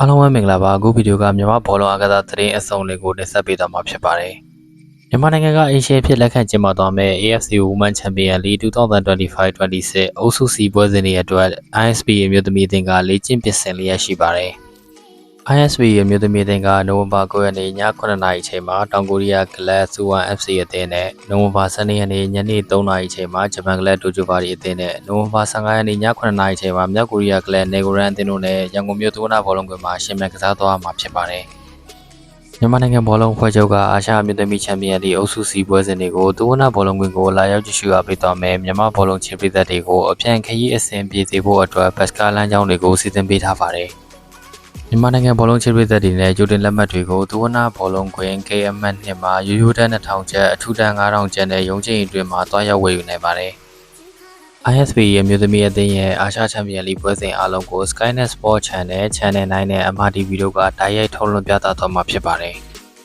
အားလုံးပဲမင်္ဂလာပါအခုဗီဒီယိုကမြန်မာဘောလုံးအကစားသတင်းအစုံလေးကိုတင်ဆက်ပေးသွားမှာဖြစ်ပါတယ်မြန်မာနိုင်ငံကအေရှယ်ဖြစ်လက်ခံကျင်းပသွားမယ့် AFC Women Champion League 2025-26အုပ်စုစီပွဲစဉ်တွေအတွက် ISP အမျိုးသမီးအသင်းကလေ့ကျင့်ပြင်ဆင်လျက်ရှိပါတယ် ISP အမျိုးသမီးအသင်းကနိုဝင်ဘာ9ရက်နေ့ည9:00နာရီအချိန်မှာတောင်ကိုရီးယား Glass Suwon FC အသင်းနဲ့နိုဝင်ဘာ12ရက်နေ့ညနေ3:00နာရီအချိန်မှာဂျပန် Glass Dojo Bari အသင်းနဲ့နိုဝင်ဘာ15ရက်နေ့ည9:00နာရီအချိန်မှာမြောက်ကိုရီးယား Glass Negoran အသင်းတို့နဲ့ရန်ကုန်မြို့သုဝနာဘောလုံးကွင်းမှာရှင်မြန်ကစားသွားမှာဖြစ်ပါတယ်။မြန်မာနိုင်ငံဘောလုံးဖွဲ့ချုပ်ကအာရှအမျိုးသမီးချန်ပီယံလိအုပ်စုစီပွဲစဉ်တွေကိုသုဝနာဘောလုံးကွင်းကိုလာရောက်ကြည့်ရှုအားပေးသွားမယ်မြန်မာဘောလုံးချင်းပြည်သက်တွေကိုအပြန်ခရီးအဆင်ပြေစေဖို့အတွက်ဘတ်စကားလမ်းကြောင်းတွေကိုစီစဉ်ပေးထားပါတယ်။ မြန်မာနိုင်ငံဘောလုံးချစ်ပြည်သက်တွေနဲ့ဂျိုတင်လက်မှတ်တွေကိုသုဝနာဘောလုံးခွင် KMN နှစ်မှာရိုးရိုးတန်း2000ကျပ်အထူးတန်း9000ကျပ်နဲ့ရုံးချိန်အတွင်းမှာတွားရောက်ဝယ်ယူနိုင်ပါတယ်။ ISP ရဲ့မြို့သမီးအသင်းရဲ့အာရှချန်ပီယံလိပွဲစဉ်အားလုံးကို Skynet Sport Channel Channel 9နဲ့ MRTV တို့ကတိုက်ရိုက်ထုတ်လွှင့်ပြသသွားမှာဖြစ်ပါတယ်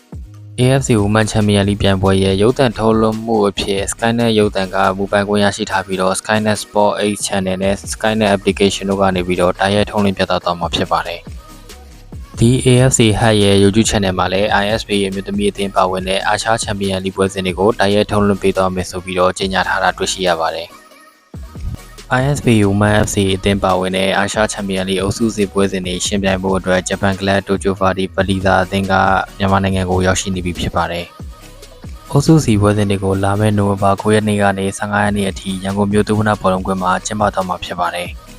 ။ AFC Women Champion League ပြိုင်ပွဲရဲ့ရုပ်သံထုတ်လွှင့်မှုအဖြစ် Skynet ရုပ်သံကမူပိုင်ခွင့်ရရှိထားပြီးတော့ Skynet Sport 8 Channel နဲ့ Skynet Application တို့ကနေပြီးတော့တိုက်ရိုက်ထုတ်လွှင့်ပြသသွားမှာဖြစ်ပါတယ်။ ဒီ AFC Hub ရဲ့ YouTube Channel မှာလည်း ISP ရဲ့မြို့သမီးအသင်းပါဝင်တဲ့အာရှချန်ပီယံလိပွဲစဉ်တွေကိုတိုက်ရိုက်ထုတ်လွှင့်ပေးသွားမယ်ဆိုပြီးတော့ကြေညာထားတာတွေ့ရှိရပါတယ်။ ISP Women FC အသင်းပါဝင်တဲ့အာရှချန်ပီယံလိအုပ်စုစီပွဲစဉ်တွေရှင်ပြိုင်ဖို့အတွက်ဂျပန်ကလပ်တိုကျိုဖာဒီပလီသာအသင်းကမြန်မာနိုင်ငံကိုရောက်ရှိနေပြီဖြစ်ပါတယ်။အုပ်စုစီပွဲစဉ်တွေကိုလာမယ့်နိုဝင်ဘာ9ရက်နေ့ကနေ15ရက်နေ့အထိရန်ကုန်မြို့သုဝနာဘောလုံးကွင်းမှာကျင်းပသွားမှာဖြစ်ပါတယ်။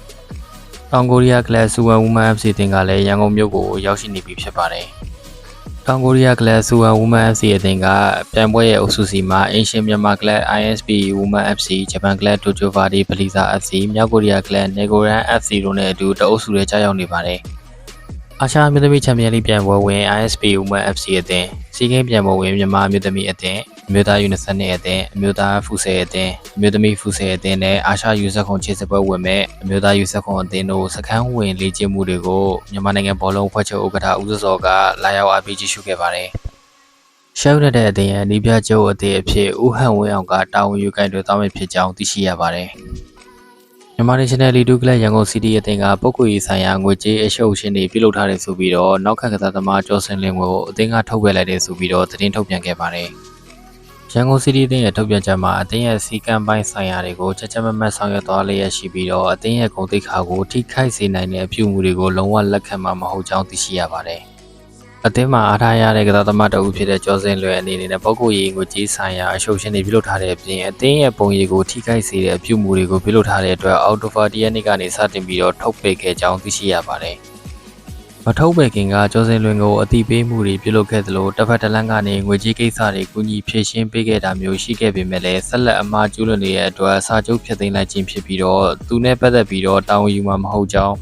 တောင်ကိုရီးယားကလပ်စူဝမ်ဝူမန် FC တင်ကလည်းရန်ကုန်မြို့ကိုရောက်ရှိနေပြီဖြစ်ပါတယ်။တောင်ကိုရီးယားကလပ်စူဝမ်ဝူမန် FC အသင်းကပြိုင်ပွဲရဲ့အုပ်စုစီမှာအင်ရှင်မြန်မာကလပ် ISP Women FC ဂျပန်ကလပ်တိုကျိုဗာဒီပလီဇာ FC မြောက်ကိုရီးယားကလပ်နေဂိုရန် FC တို့နဲ့အတူတအုပ်စုတွေကြားရောက်နေပါတယ်။အာရှအမျိုးသမီးချန်ပီယံလိပြိုင်ပွဲဝင် ISP Women FC အသင်းစီးကိန်းပြိုင်ပွဲဝင်မြန်မာအမျိုးသမီးအသင်း အမျိုးသားယူနီဆက်နှစ်အသင်းအမျိုးသားဖူဆယ်အသင်းအမျိုးသမီးဖူဆယ်အသင်းနဲ့အာရှယူဆက်ခွန်ခြေစပွဲဝင်မဲ့အမျိုးသားယူဆက်ခွန်အသင်းတို့စခန်းဝင်လေ့ကျင့်မှုတွေကိုမြန်မာနိုင်ငံဘောလုံးဖွဲ့ချုပ်ဥက္ကဋ္ဌဦးစောစောကလာရောက်အားပေးကြည့်ရှုခဲ့ပါတယ်။ရှောက်ရတဲ့အသင်းရဲ့နီးပြကျုပ်အသင်းအဖြစ်ဦးဟန်ဝင်းအောင်ကတာဝန်ယူကင်တွေသွားမယ်ဖြစ်ကြောင်းသိရှိရပါတယ်။မြန်မာ National League 2ကလပ်ရန်ကုန် City အသင်းကပုဂ္ဂိုလ်ရေးဆိုင်ရာငွေကြေးအရှုပ်ရှင်တွေပြုလုပ်ထားတယ်ဆိုပြီးတော့နောက်ခံကစားသမားကျော်စင်လင်းကိုအသင်းကထုတ်ပယ်လိုက်တယ်ဆိုပြီးတော့သတင်းထုတ်ပြန်ခဲ့ပါတယ်။ ရန်ကုန် City အသင်းရဲ့ထုတ်ပြန်ချက်မှာအသင်းရဲ့စီကံပိုင်းဆိုင်ရာတွေကိုချက်ချက်မမတ်ဆောင်ရွက်သွားလျက်ရှိပြီးတော့အသင်းရဲ့ဂုဏ်သိက္ခာကိုထိခိုက်စေနိုင်တဲ့အပြုအမူတွေကိုလုံးဝလက်ခံမှာမဟုတ်ကြောင်းသိရှိရပါတယ်။အသင်းမှာအားထားရတဲ့ကစားသမားတအုပ်ဖြစ်တဲ့ကျော်စင်လွယ်အနေနဲ့ပုဂ္ဂိုလ်ရေးငွေကြေးဆိုင်ရာအရှုပ်ရှင်တွေပြုလုပ်ထားတဲ့အပြင်အသင်းရဲ့ပုံရိပ်ကိုထိခိုက်စေတဲ့အပြုအမူတွေကိုပြုလုပ်ထားတဲ့အတွက်အော်တိုဖာတရက်နေ့ကနေစတင်ပြီးတော့ထုတ်ပယ်ခဲ့ကြောင်းသိရှိရပါတယ်။ မထုတ်ပယ်ခင်ကကျော်စင်လွင်ကိုအတိပေးမှုတွေပြုလုပ်ခဲ့သလိုတစ်ဖက်တစ်လမ်းကနေငွေကြေးကိစ္စတွေကူညီဖြည့်ရှင်းပေးခဲ့တာမျိုးရှိခဲ့ပေမဲ့လည်းဆက်လက်အမှားကျူးလွန်နေတဲ့အတွက်စာချုပ်ဖျက်သိမ်းလိုက်ခြင်းဖြစ်ပြီးတော့သူနဲ့ပတ်သက်ပြီးတော့တာဝန်ယူမှာမဟုတ်ကြောင်း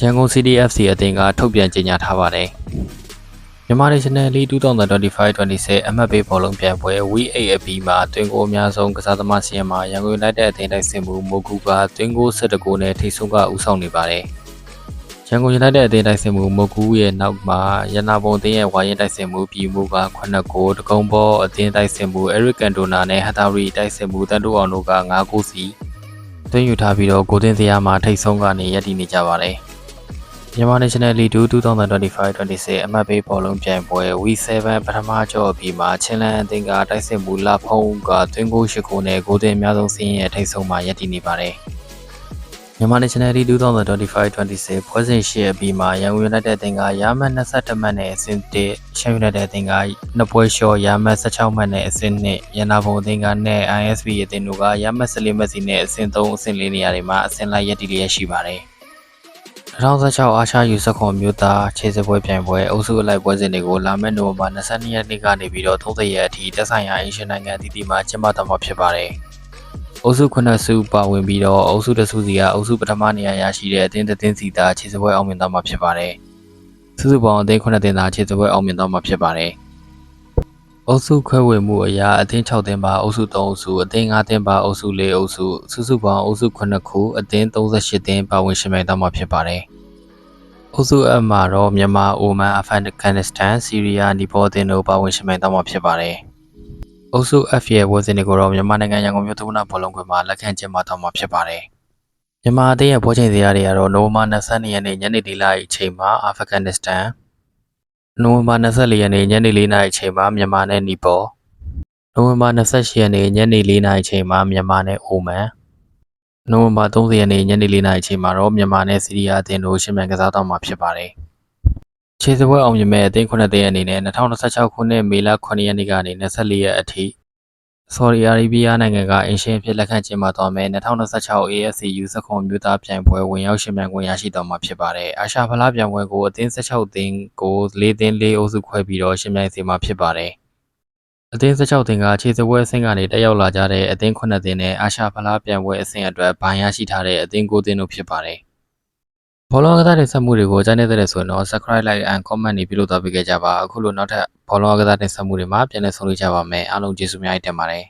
ရန်ကုန် CDFC အသင်းကထုတ်ပြန်ကြေညာထားပါတယ်။မြန်မာ National League 2025-26အမှတ်ပေးဘောလုံးပြိုင်ပွဲ Week 8အပြီးမှာတွင်ကိုအများဆုံးကစားသမားစီးရင်မှာရန်ကုန် United အသင်းတိုက်စစ်မှုမိုကူကတွင်ကို17ဂိုးနဲ့ထိပ်ဆုံးကဦးဆောင်နေပါတယ်။ ရန်ကုန် United အသင်းတိုက်စစ်မှုမိုကူရဲ့နောက်မှာရန်နာဘုံအသင်းရဲ့ဝါရင်တိုက်စစ်မှုပြည်မှုက9ဂိုးတကုံဘောအသင်းတိုက်စစ်မှု Eric Cantona နဲ့ဟတာရီတိုက်စစ်မှုတန်တိုးအောင်တို့က9ဂိုးစီသွင်းယူထားပြီးတော့ဂိုးသွင်းစရာမှာထိပ်ဆုံးကနေရပ်တည်နေကြပါတယ်။မြန်မာ National League 2025-26အမှတ်ပေးဘောလုံးပြိုင်ပွဲ Week 7ပထမကြော့အပြီးမှာချင်းလန်းအသင်းကတိုက်စစ်မှုလာဖုံးကသွင်းဂိုး၈ဂိုးနဲ့ဂိုးသွင်းအများဆုံးစီးရင်ရဲ့ထိပ်ဆုံးမှာရပ်တည်နေပါတယ်။ မြန်မာ National League 2025-26ပွဲစဉ်၈အပြီးမှာရန်ကုန် United အသင်းကရာမတ်22မှတ်နဲ့အဆင့်1ရှမ်း United အသင်းကနှစ်ပွဲလျှော့ရာမတ်16မှတ်နဲ့အဆင့်2ရန်နာဘုံအသင်းကနဲ့ ISB အသင်းတို့ကရာမတ်14မှတ်စီနဲ့အဆင့်3အဆင့်4နေရာတွေမှာအဆင့်လိုက်ရပ်တည်လျက်ရှိပါတယ်။2016အာရှယူဆက်ခွန်မြို့သားခြေစပွဲပြိုင်ပွဲအုပ်စုအလိုက်ပွဲစဉ်တွေကိုလာမယ့်နိုဝင်ဘာ22ရက်နေ့ကနေပြီးတော့30ရက်အထိတက်ဆိုင်ရာအင်ရှင်နိုင်ငံအသီးသီးမှာကျင်းပသွားမှာဖြစ်ပါတယ်။ အုပ်စု9စုပါဝင်ပြီးတော့အုပ်စုတစ်စုစီကအုပ်စုပထမနေရာရရှိတဲ့အသင်းတစ်သင်းစီသာခြေစပွဲအောင်မြင်သွားမှာဖြစ်ပါတယ်။စုစုပေါင်းအသင်း9သင်းသာခြေစပွဲအောင်မြင်သွားမှာဖြစ်ပါတယ်။အုပ်စုခွဲဝေမှုအရာအသင်း6သင်းပါအုပ်စု3အုပ်စုအသင်း5သင်းပါအုပ်စု4အုပ်စုစုစုပေါင်းအုပ်စု9ခုအသင်း38သင်းပါဝင်ရှင်ပြိုင်သွားမှာဖြစ်ပါတယ်။အုပ်စုအမှာတော့မြန်မာ၊အိုမန်၊အာဖဂန်နစ္စတန်၊ဆီးရီးယား၊နီပေါအသင်းတို့ပါဝင်ရှင်ပြိုင်သွားမှာဖြစ်ပါတယ်။ အုပ်စု F ရဲ့ဝယ်စဉ်တွေကိုတော့မြန်မာနိုင်ငံရန်ကုန်မြို့သုဝနာဘောလုံးကွင်းမှာလက်ခံကျင်းပသွားမှာဖြစ်ပါတယ်။မြန်မာအသင်းရဲ့ဘောချိန်စရာတွေကတော့နိုဝင်ဘာ22ရက်နေ့ညနေ4နာရီအချိန်မှာအာဖဂန်နစ္စတန်နိုဝင်ဘာ24ရက်နေ့ညနေ4နာရီအချိန်မှာမြန်မာနဲ့နီပေါနိုဝင်ဘာ28ရက်နေ့ညနေ4နာရီအချိန်မှာမြန်မာနဲ့အိုမန်နိုဝင်ဘာ30ရက်နေ့ညနေ4နာရီအချိန်မှာတော့မြန်မာနဲ့စီးရီးယားအသင်းတို့ရှင်မြန်ကစားတော့မှာဖြစ်ပါတယ် ခြေစပွဲအောင်မြင်မဲ့အသင်း9သင်းအနေနဲ့2026ခုနှစ်မေလ9ရက်နေ့ကနေ24ရက်အထိဆော်ဒီအာရေဗျနိုင်ငံကအင်ရှင်အဖြစ်လက်ခံကျင်းပသွားမယ်2026 AFC U19 မြို့သားပြိုင်ပွဲဝင်ရောက်ရှင်မြန်ခွင့်ရရှိသွားမှာဖြစ်ပါတယ်။အာရှဖလားပြိုင်ပွဲကိုအသင်း16သင်းကို၄သင်း၄အုပ်စုခွဲပြီးတော့ရှင်မြိုင်စီမှာဖြစ်ပါတယ်။အသင်း16သင်းကခြေစပွဲအဆင့်ကနေတက်ရောက်လာကြတဲ့အသင်း9သင်းနဲ့အာရှဖလားပြိုင်ပွဲအဆင့်အတွက်ဗိုင်းရရှိထားတဲ့အသင်း9သင်းတို့ဖြစ်ပါတယ်။ ဘောလုံးကစားတဲ့ဆက်မှုတွေကိုကြားနေတဲ့ဆိုရင်တော့ subscribe like and comment တွေပြုလုပ်သွားပေးကြပါအခုလိုနောက်ထပ်ဘောလုံးကစားတဲ့ဆက်မှုတွေမှာပြန်လည်ဆုံတွေ့ကြပါမယ်အားလုံးကျေးဇူးများတင်ပါတယ်